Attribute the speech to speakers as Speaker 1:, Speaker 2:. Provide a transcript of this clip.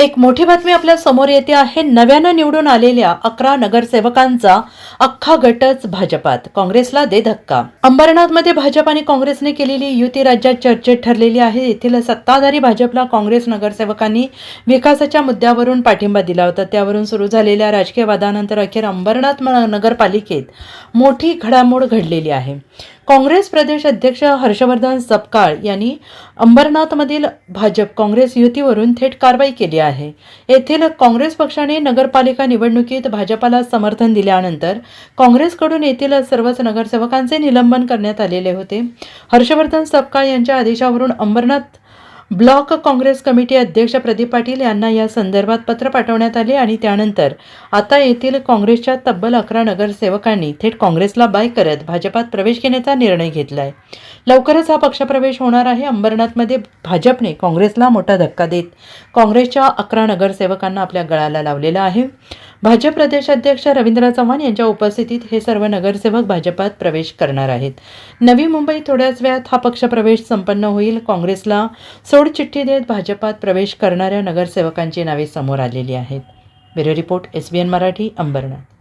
Speaker 1: एक मोठी बातमी आपल्यासमोर येते आहे. नव्यानं निवडून आलेल्या अकरा नगरसेवकांचा अख्खा गटच भाजपात. काँग्रेसला दे धक्का. अंबरनाथमध्ये भाजप आणि काँग्रेसने केलेली युती राज्यात चर्चेत ठरलेली आहे. येथील सत्ताधारी भाजपला काँग्रेस नगरसेवकांनी विकासाच्या मुद्द्यावरून पाठिंबा दिला होता. त्यावरून सुरू झालेल्या राजकीय वादानंतर अखेर अंबरनाथ नगरपालिकेत मोठी घडामोड घडलेली आहे. काँग्रेस प्रदेश अध्यक्ष हर्षवर्धन सपकाळ यांनी अंबरनाथमधील भाजप काँग्रेस युतीवरून थेट कारवाई केली आहे. येथील काँग्रेस पक्षाने नगरपालिका निवडणुकीत भाजपाला समर्थन दिल्यानंतर काँग्रेसकडून येथील सर्वच नगरसेवकांचे निलंबन करण्यात आलेले होते. हर्षवर्धन सपकाळ यांच्या आदेशावरून अंबरनाथ ब्लॉक काँग्रेस कमिटी अध्यक्ष प्रदीप पाटील यांना या संदर्भात पत्र पाठवण्यात आले आणि त्यानंतर आता येथील काँग्रेसच्या तब्बल अकरा नगरसेवकांनी थेट काँग्रेसला बाय करत भाजपात प्रवेश घेण्याचा निर्णय घेतला आहे लवकरच हा पक्षप्रवेश होणार आहे. अंबरनाथमध्ये भाजपने काँग्रेसला मोठा धक्का देत काँग्रेसच्या अकरा नगरसेवकांना आपल्या गळाला लावलेला आहे. भाजप प्रदेशाध्यक्ष रवींद्र चव्हाण यांच्या उपस्थितीत हे सर्व नगरसेवक भाजपात प्रवेश करणार आहेत. नवी मुंबई थोड्याच वेळात हा पक्षप्रवेश संपन्न होईल. काँग्रेसला सोडचिठ्ठी देत भाजपात प्रवेश करणाऱ्या नगरसेवकांची नावे समोर आलेली आहेत. Bureau report S B N Marathi Ambernath.